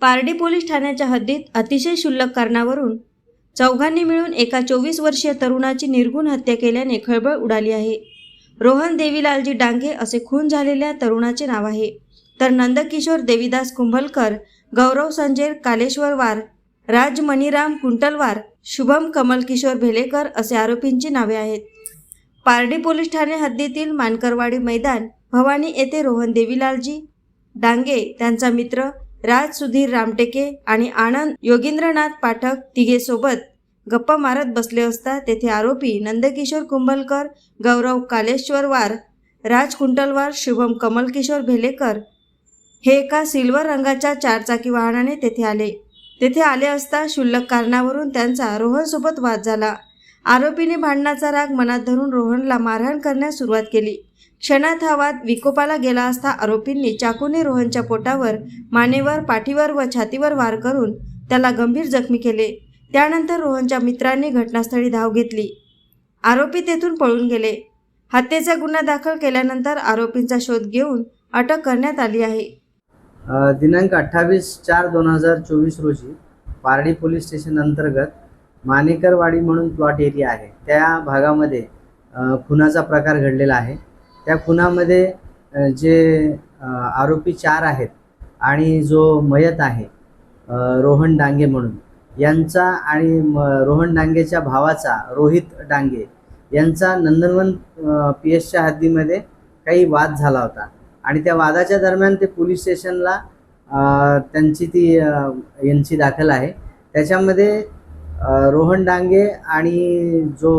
Pardi police ठाण्याच्या हद्दीत अतिशय क्षुल्लक कारणावरून चौघांनी मिळून एका चोवीस वर्षीय तरुणाची निर्गुण हत्या केल्याने खळबळ उडाली आहे. रोहन देवीलालजी डांगे असे खून झालेल्या तरुणाचे नाव आहे. तर नंदकिशोर देवीदास कुंभलकर गौरव संजय कालेश्वरवार राज मणिराम कुंटलवार शुभम कमलकिशोर भेलेकर असे आरोपींची नावे आहेत. पारडी पोलीस ठाणे हद्दीतील मानकरवाडी मैदान भवानी येथे रोहन देवीलालजी डांगे त्यांचा मित्र राज सुधीर रामटेके आणि आनंद योगींद्रनाथ पाठक तिघेसोबत गप्पा मारत बसले असता तेथे आरोपी नंदकिशोर कुंभलकर गौरव कालेश्वरवार राज कुंटलवार शुभम कमलकिशोर भेलेकर हे एका सिल्वर रंगाच्या चारचाकी वाहनाने तेथे आले. तेथे आले असता क्षुल्लक कारणावरून त्यांचा रोहनसोबत वाद झाला. आरोपीने भांडणाचा राग मनात धरून रोहनला मारहाण करण्यास सुरुवात केली. क्षणात हा वाद विकोपाला गेला असता आरोपींनी चाकूने रोहनच्या पोटावर मानेवर पाठीवर व छातीवर वार करून त्याला गंभीर जखमी केले. त्यानंतर रोहनच्या मित्रांनी घटनास्थळी धाव घेतली. आरोपी तेथून पळून गेले. हत्येचा गुन्हा दाखल केल्यानंतर आरोपींचा शोध घेऊन अटक करण्यात आली आहे. दिनांक अठ्ठावीस चार दोन हजार चोवीस रोजी पारडी पोलीस स्टेशन अंतर्गत मानेकरवाडी म्हणून प्लॉट एरिया आहे. त्या भागामध्ये खुनाचा प्रकार घडलेला आहे. त्या खुनामध्ये जे आरोपी चार आहेत आणि जो मयत आहे रोहन डांगे म्हणून. यांचा आणि म रोहन डांगेच्या भावाचा रोहित डांगे यांचा नंदनवन पी एसच्या हद्दीमध्ये काही वाद झाला होता. आणि त्या वादाच्या दरम्यान ते पोलीस स्टेशनला त्यांची ती यांची दाखल आहे. त्याच्यामध्ये रोहन डांगे आणि जो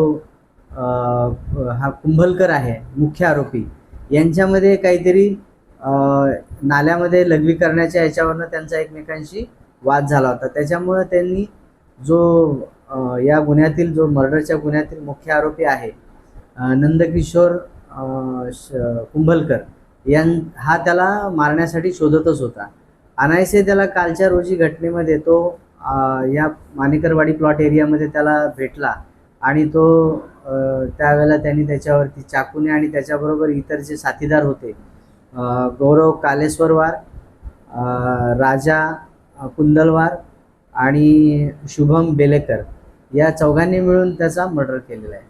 हा कुंभलकर आहे मुख्य आरोपी यांच्यामध्ये काहीतरी नाल्यामध्ये लघवी करण्याच्या याच्यावरनं त्यांचा एकमेकांशी वाद झाला होता. त्याच्यामुळं त्यांनी जो या गुन्ह्यातील जो मर्डरच्या गुन्ह्यातील मुख्य आरोपी आहे नंदकिशोर श- कुंभलकर यां हा त्याला मारण्यासाठी शोधतच होता. अनायसे त्याला कालच्या रोजी घटनेमध्ये तो या मानेकरवाडी प्लॉट एरियामध्ये त्याला भेटला. आणि तो त्यावेळेला त्यांनी त्याच्यावरती चाकूने आणि त्याच्याबरोबर इतर जे साथीदार होते गौरव कालेश्वरवार राजा कुंदलवार आणि शुभम बेलेकर या चौघांनी मिळून त्याचा मर्डर केलेला आहे.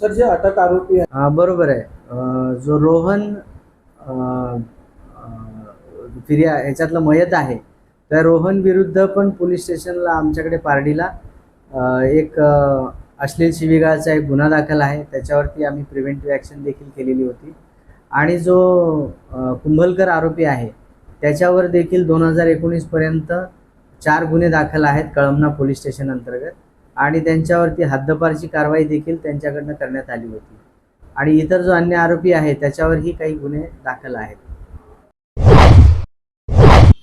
सर जे अटक आरोपी आहे बरोबर आहे. जो रोहन फिर्या ह्याच्यातलं मयत आहे त्या रोहन विरुद्ध पण पोलीस स्टेशनला आमच्याकडे पारडीला एक अश्लील शिवीगाळचा एक गुन्हा दाखल आहे. त्याच्यावरती आम्ही प्रिव्हेंटिव्ह ॲक्शन देखील केलेली होती. आणि जो कुंभलकर आरोपी आहे त्याच्यावर देखील दोन हजार एकोणीसपर्यंत चार गुन्हे दाखल आहेत कळमना पोलीस स्टेशन अंतर्गत. आणि त्यांच्यावरती हद्दपारची कारवाई देखील त्यांच्याकडनं करण्यात आली होती. आणि इतर जो अन्य आरोपी आहे त्याच्यावरही काही गुन्हे दाखल आहेत.